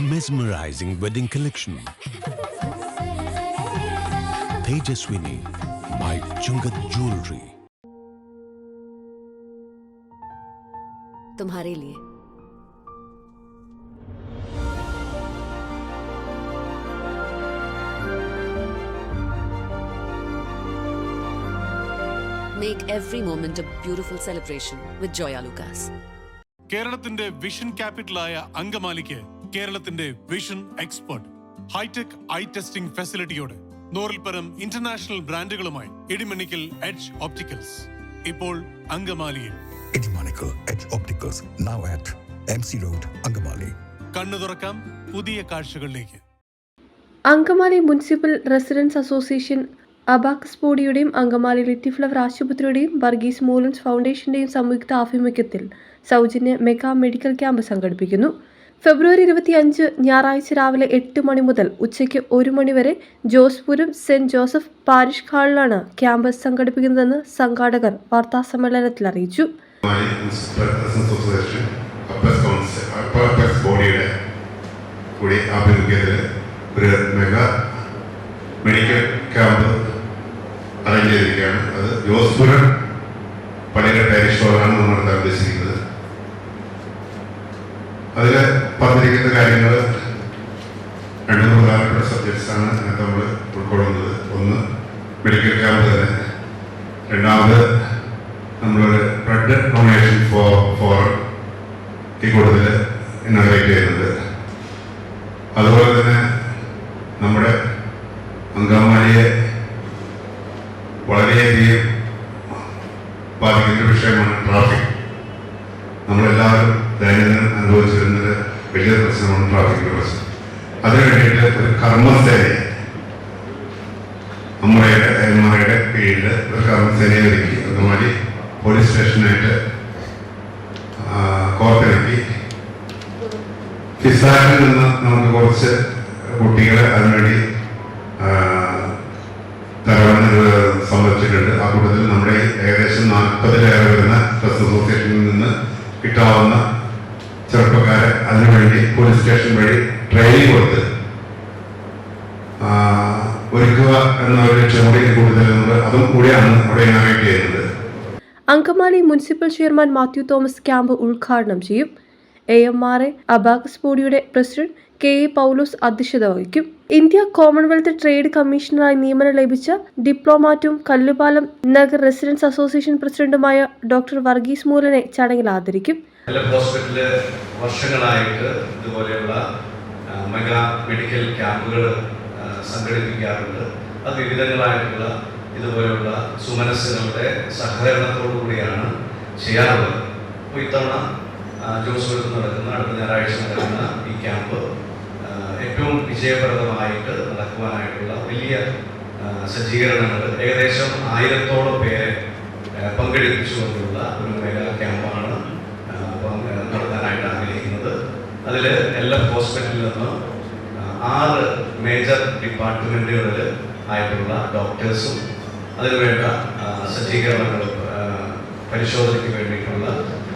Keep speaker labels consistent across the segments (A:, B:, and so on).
A: Mesmerizing wedding collection. Tejaswini by Chungat Jewelry.
B: तुम्हारे लिए Make every moment a beautiful celebration with Joya Lucas.
C: കേരളത്തിന്റെ vision ക്യാപിറ്റലായ അങ്കമാലിക്ക് കേരളത്തിന്റെ vision expert hitech eye testing ഫെസിലിറ്റിയോടെ നൂറിൽപ്പരം international ബ്രാൻഡുകളുമായി ഇടിമണിക്കൽ എഡ്ജ് ഓപ്റ്റിക്കൽസ് ഇപ്പോൾ അങ്കമാലിയിൽ.
D: Idimonical Edge Opticals, now at MC road Angamaly.
C: കണ്ണു തുറക്കാം പുതിയ കാഴ്ചകളിലേക്ക്.
E: Angamaly municipal residence association abacus ബോഡിയുടെയും Angamaly Litty flower ആശുപത്രിയുടെയും വർഗീസ് മൂലൻസ് ഫൗണ്ടേഷന്റെയും സംയുക്ത ആഭിമുഖ്യത്തിൽ സൗജന്യ മെഗാ മെഡിക്കൽ ക്യാമ്പ് സംഘടിപ്പിക്കുന്നു. ഫെബ്രുവരി ഇരുപത്തിയഞ്ച് ഞായറാഴ്ച രാവിലെ എട്ട് മണി മുതൽ ഉച്ചയ്ക്ക് ഒരു മണി വരെ ജോസ്പുരം സെന്റ് ജോസഫ് പാരിഷ് ഹാളിലാണ് ക്യാമ്പ് സംഘടിപ്പിക്കുന്നതെന്ന് സംഘാടകർ
F: വാർത്താ സമ്മേളനത്തിൽ അറിയിച്ചു മെഡിക്കൽ ക്യാമ്പ് ചെയ്തിരിക്കുകയാണ്. അത് ജോസ്പുരം പള്ളിയുടെ പാരിഷ് നമ്മൾ നടത്താൻ ഉദ്ദേശിക്കുന്നത്. അതിൽ പറഞ്ഞിരിക്കുന്ന കാര്യങ്ങൾ രണ്ട് മൂന്ന് പ്രധാനപ്പെട്ട സബ്ജക്ട്സ് ആണ് അതിനകത്ത് നമ്മൾ ഉൾക്കൊള്ളുന്നത്. ഒന്ന് മെഡിക്കൽ ക്യാമ്പ് തന്നെ. രണ്ടാമത് നമ്മളൊരു ബ്ലഡ് ഡൊണേഷൻ ഫോർ ഫോർ ഈ കൂടുതൽ ഇന്നോവേറ്റ് ചെയ്യുന്നത് അതുപോലെ തന്നെ നമ്മുടെ വളരെയധികം ബാധിക്കുന്ന വിഷയമാണ് ട്രാഫിക്. നമ്മളെല്ലാവരും ദൈനംദിനം അനുഭവിച്ചു വരുന്നത് വലിയ പ്രശ്നമാണ് ട്രാഫിക്കിന്റെ പ്രശ്നം. അതിനു വേണ്ടിയിട്ട് ഒരു കർമ്മസേനയെ അമ്മയുടെ അമ്മയുടെ കീഴിൽ ഒരു കർമ്മസേനയെ ഒരുക്കി. അതുമാതിരി പോലീസ് സ്റ്റേഷനായിട്ട് കോർത്തിറക്കി. ഫിസാറിൽ നിന്ന് നമുക്ക് കുറച്ച് കുട്ടികളെ അതിനുവേണ്ടി ആ, തരവണ സംബന്ധിച്ചിട്ടുണ്ട് ആ കൂട്ടത്തിൽ നമ്മുടെ ഏകദേശം നാൽപ്പതിലേറെ വരുന്ന പ്രസ് അസോസിയേഷനിൽ നിന്ന് കിട്ടാവുന്ന ചെറുപ്പക്കാരെ അതിനുവേണ്ടി പോലീസ് സ്റ്റേഷൻ വഴി ട്രെയിനിങ് കൊടുത്ത്
E: Angamaly municipal chairman Mathew Thomas camp ഉദ്ഘാടനം ചെയ്യും. A M R A abacus ബോഡിയുടെ പ്രസിഡന്റ് കെ എ പൗലോസ് അധ്യക്ഷത വഹിക്കും. ഇന്ത്യ കോമൺവെൽത്ത് ട്രേഡ് കമ്മീഷണറായി നിയമനം ലഭിച്ച ഡിപ്ലോമാറ്റും കല്ലുപാലം നഗർ റെസിഡൻസ് അസോസിയേഷൻ പ്രസിഡന്റുമായ ഡോക്ടർ വർഗീസ് മൂലനെ ചടങ്ങിൽ ആദരിക്കും.
G: ഇതുപോലെയുള്ള മെഡിക്കൽ ക്യാമ്പുകൾ സംഘടിപ്പിക്കാറുണ്ട്. അത് വിവിധങ്ങളായിട്ടുള്ള ഇതുപോലെയുള്ള സുമനസ്സുകളുടെ സഹകരണത്തോടു കൂടിയാണ് ചെയ്യാറുള്ളത് ഇത്തവണ ആ, ജോസ്പുരത്ത് നടക്കുന്ന അടുത്ത ഞായറാഴ്ച നടക്കുന്ന ഈ ക്യാമ്പ് ഏറ്റവും വിജയപ്രദമായിട്ട് നടക്കുവാനായിട്ടുള്ള വലിയ സജ്ജീകരണങ്ങൾ ഏകദേശം ആയിരത്തോളം പേരെ പങ്കെടുപ്പിച്ചുകൊണ്ടുള്ള ഒരു മേഖല ക്യാമ്പാണ് നടത്താനായിട്ട് ആഗ്രഹിക്കുന്നത്. അതിൽ എല്ലാ ഹോസ്പിറ്റലിൽ നിന്നും ആറ് മേജർ ഡിപ്പാർട്ട്മെന്റുകളിൽ ആയിട്ടുള്ള ഡോക്ടേഴ്സും അതിനുവേണ്ട സജ്ജീകരണങ്ങൾ പരിശോധനയ്ക്ക് വേണ്ടിയിട്ടുള്ള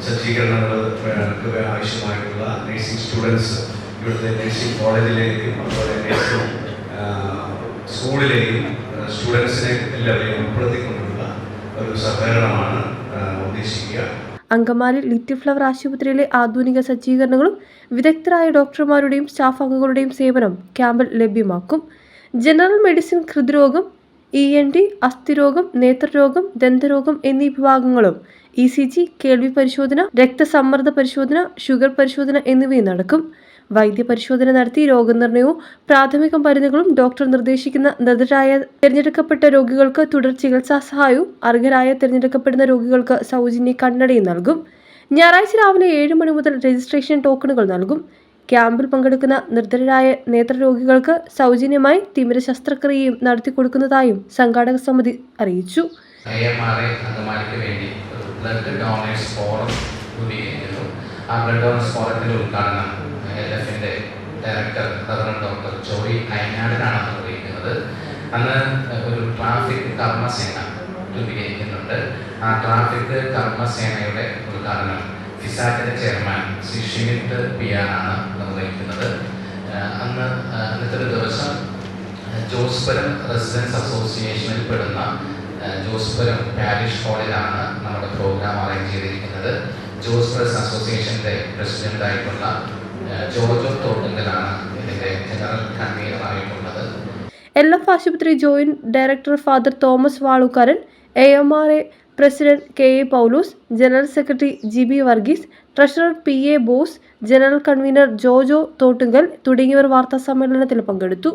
G: സജ്ജീകരണങ്ങൾക്ക് ആവശ്യമായിട്ടുള്ള നഴ്സിംഗ് സ്റ്റുഡൻസ് ഇവിടുത്തെ നഴ്സിംഗ് കോളേജിലേക്കും അതുപോലെ നഴ്സിംഗ് സ്കൂളിലേക്കും സ്റ്റുഡൻസിനെ എല്ലാവരെയും ഉൾപ്പെടുത്തിക്കൊണ്ടുള്ള ഒരു സഹകരണമാണ് ഉദ്ദേശിക്കുക.
E: അങ്കമാലി ലിറ്റിൽ ഫ്ലവർ ആശുപത്രിയിലെ ആധുനിക സജ്ജീകരണങ്ങളും വിദഗ്ധരായ ഡോക്ടർമാരുടെയും സ്റ്റാഫ് അംഗങ്ങളുടെയും സേവനം ക്യാമ്പിൽ ലഭ്യമാക്കും. ജനറൽ മെഡിസിൻ ഹൃദ്രോഗം ഇ എൻ ടി അസ്ഥിരോഗം നേത്രരോഗം ദന്തരോഗം എന്നീ വിഭാഗങ്ങളും ഇ സി ജി കേൾവി പരിശോധന രക്തസമ്മർദ്ദ പരിശോധന ഷുഗർ പരിശോധന എന്നിവയും നടക്കും. വൈദ്യപരിശോധന നടത്തി രോഗനിർണയവും പ്രാഥമിക മരുന്നുകളും ഡോക്ടർ നിർദ്ദേശിക്കുന്ന നിർദ്ദരായ തിരഞ്ഞെടുക്കപ്പെട്ട രോഗികൾക്ക് തുടർ ചികിത്സാ സഹായവും അർഹരായ തിരഞ്ഞെടുക്കപ്പെടുന്ന രോഗികൾക്ക് സൗജന്യ കണ്ണടയും നൽകും. ഞായറാഴ്ച രാവിലെ ഏഴ് മണി മുതൽ രജിസ്ട്രേഷൻ ടോക്കണുകൾ നൽകും. ക്യാമ്പിൽ പങ്കെടുക്കുന്ന നിർദ്ധരായ നേത്രരോഗികൾക്ക് സൗജന്യമായി തിമിര ശസ്ത്രക്രിയയും നടത്തിക്കൊടുക്കുന്നതായും സംഘാടക സമിതി അറിയിച്ചു.
H: ബ്ലഡ് ഡയറക്ടർ അന്ന് ഒരു ട്രാഫിക് കർമ്മസേന രൂപീകരിക്കുന്നുണ്ട്. ആ ട്രാഫിക് കർമ്മസേനയുടെ ഉദ്ഘാടനം ഫിസാറ്റിന്റെ ചെയർമാൻ ശ്രീ പി ആണ് നിർവഹിക്കുന്നത് അന്ന് അന്നത്തെ ഒരു ദിവസം ജോസ്പുരം റെസിഡൻസ് അസോസിയേഷനിൽ പെടുന്ന ജോസ്പുരം പാരിഷ് ഹാളിലാണ് നമ്മുടെ പ്രോഗ്രാം അറേഞ്ച് ചെയ്തിരിക്കുന്നത്. ജോസ്പുരസ് അസോസിയേഷന്റെ പ്രസിഡന്റായിട്ടുള്ള ജോർജോ തോട്ടുങ്കലാണ് ഇതിന്റെ ജനറൽ കൺവീനറായിട്ടുള്ളത്
E: എൽ എഫ് ആശുപത്രി joint director father Thomas Valookaran A M R A president K A Paulose general secretary G B Varghese treasurer P A Bose general convener Jojo Thottunkal തുടങ്ങിയവർ വാർത്താ സമ്മേളനത്തിൽ പങ്കെടുത്തു.